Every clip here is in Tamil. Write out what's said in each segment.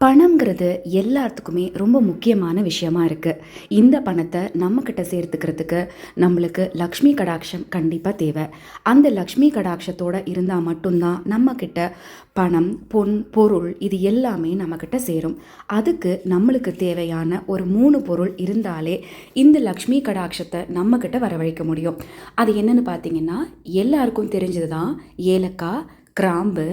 பணம்ங்கிறது எல்லாத்துக்குமே ரொம்ப முக்கியமான விஷயமா இருக்குது இந்த பணத்தை நம்மக்கிட்ட சேர்த்துக்கிறதுக்கு நம்மளுக்கு லக்ஷ்மி கடாட்சம் கண்டிப்பாக தேவை. அந்த லக்ஷ்மி கடாட்சத்தோடு இருந்தால் மட்டும்தான் நம்மக்கிட்ட பணம் பொன் பொருள் இது எல்லாமே நம்மக்கிட்ட சேரும். அதுக்கு நம்மளுக்கு தேவையான ஒரு மூணு பொருள் இருந்தாலே இந்த லக்ஷ்மி கடாட்சத்தை நம்மக்கிட்ட வரவழைக்க முடியும். அது என்னென்னு பார்த்தீங்கன்னா எல்லாருக்கும் தெரிஞ்சது தான் ஏலக்காய் கிராம்பு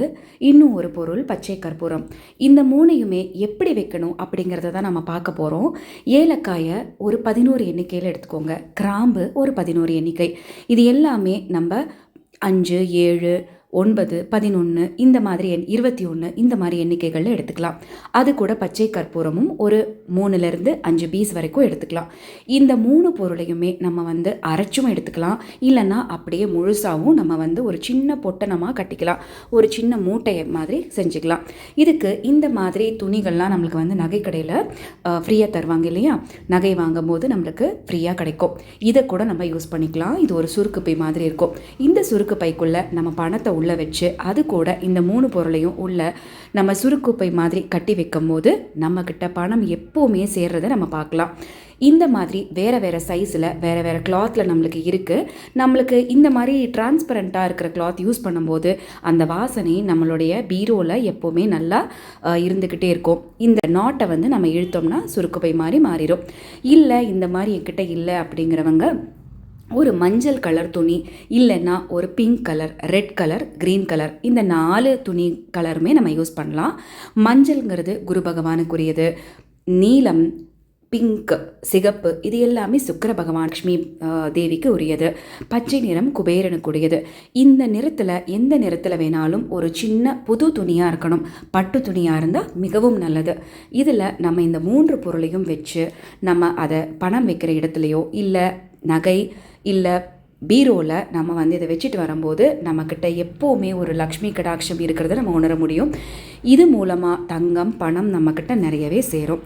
இன்னும் ஒரு பொருள் பச்சை கற்பூரம். இந்த மூணையுமே எப்படி வைக்கணும் அப்படிங்கிறத தான் நம்ம பார்க்க போகிறோம் ஏலக்காயை ஒரு பதினோரு எண்ணிக்கையில் எடுத்துக்கோங்க. கிராம்பு ஒரு பதினோரு எண்ணிக்கை. இது எல்லாமே நம்ம அஞ்சு ஏழு ஒன்பது பதினொன்று இந்த மாதிரி எண் இருபத்தி ஒன்று இந்த மாதிரி எண்ணிக்கைகளில் எடுத்துக்கலாம். அது கூட பச்சை கற்பூரமும் ஒரு மூணுலேருந்து அஞ்சு பீஸ் வரைக்கும் எடுத்துக்கலாம். இந்த மூணு பொருளையுமே நம்ம வந்து அரைச்சும் எடுத்துக்கலாம். இல்லைன்னா அப்படியே முழுசாகவும் நம்ம வந்து ஒரு சின்ன பொட்டனமாக கட்டிக்கலாம். ஒரு சின்ன மூட்டையை மாதிரி செஞ்சுக்கலாம். இதுக்கு இந்த மாதிரி துணிகள்லாம் நம்மளுக்கு வந்து நகை கடையில் ஃப்ரீயாக தருவாங்க இல்லையா? நகை வாங்கும்போது நம்மளுக்கு ஃப்ரீயாக கிடைக்கும். இதை கூட நம்ம யூஸ் பண்ணிக்கலாம். இது ஒரு சுருக்கு பை மாதிரி இருக்கும். இந்த சுருக்கு பைக்குள்ளே நம்ம பணத்தை உள்ளே வச்சு அது கூட இந்த மூணு பொருளையும் உள்ள நம்ம சுருக்குப்பை மாதிரி கட்டி வைக்கும் போது நம்மக்கிட்ட பணம் எப்போவுமே சேர்றதை நம்ம பார்க்கலாம். இந்த மாதிரி வேறு வேறு சைஸில் வேறு வேறு கிளாத்தில் நம்மளுக்கு இருக்குது நம்மளுக்கு இந்த மாதிரி டிரான்ஸ்பரண்ட்டாக இருக்கிற கிளாத் யூஸ் பண்ணும்போது அந்த வாசனை நம்மளுடைய பீரோவில் எப்போவுமே நல்லா இருந்துக்கிட்டே இருக்கும். இந்த நாட்டை வந்து நம்ம இழுத்தோம்னா சுருக்குப்பை மாதிரி மாறிடும் இல்லை இந்த மாதிரி என்கிட்ட இல்லை அப்படிங்கிறவங்க ஒரு மஞ்சள் கலர் துணி இல்லைன்னா ஒரு pink colour red colour green colour இந்த நாலு துணி கலருமே நம்ம யூஸ் பண்ணலாம். மஞ்சள்ங்கிறது குரு பகவானுக்குரியது. நீலம் பிங்க் சிகப்பு இது எல்லாமே சுக்கர பகவான் லக்ஷ்மி தேவிக்கு உரியது. பச்சை நிறம் குபேரனுக்குரியது. இந்த நிறத்தில் எந்த நிறத்தில் வேணாலும் ஒரு சின்ன புது துணியாக இருக்கணும். பட்டு துணியாக இருந்தால் மிகவும் நல்லது. இதில் நம்ம இந்த மூன்று பொருளையும் வச்சு நம்ம அதை பணம் வைக்கிற இடத்துலையோ இல்லை நகை இல்லை பீரோவில் நம்ம வந்து இதை வச்சுட்டு வரும்போது நம்மக்கிட்ட எப்போவுமே ஒரு லக்ஷ்மி கடாட்சம் இருக்கிறத நம்ம உணர முடியும். இது மூலமாக தங்கம் பணம் நம்மக்கிட்ட நிறையவே சேரும்.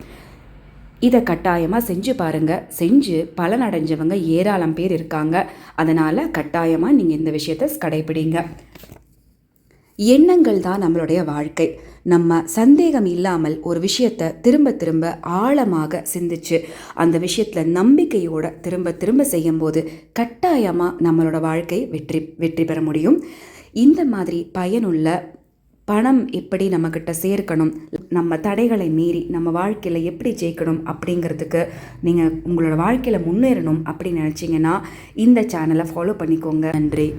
இதை கட்டாயமாக செஞ்சு பாருங்கள் செஞ்சு பலனடைஞ்சவங்க ஏராளம் பேர் இருக்காங்க. அதனால் கட்டாயமாக நீங்கள் இந்த விஷயத்தை கடைபிடிங்க. எண்ணங்கள் தான் நம்மளுடைய வாழ்க்கை. நம்ம சந்தேகம் இல்லாமல் ஒரு விஷயத்தை திரும்ப திரும்ப ஆழமாக சிந்திச்சு அந்த விஷயத்தில் நம்பிக்கையோட திரும்ப திரும்ப செய்யும்போது கட்டாயமாக நம்மளோட வாழ்க்கை வெற்றி வெற்றி பெற முடியும். இந்த மாதிரி பயனுள்ள பணம் எப்படி நம்மக்கிட்ட சேர்க்கணும் நம்ம தடைகளை மீறி நம்ம வாழ்க்கையில் எப்படி ஜெயிக்கணும் அப்படிங்கிறதுக்கு நீங்கள் உங்களோட வாழ்க்கையில் முன்னேறணும் அப்படின்னு நினச்சிங்கன்னா இந்த சேனலை ஃபாலோ பண்ணிக்கோங்க. நன்றி.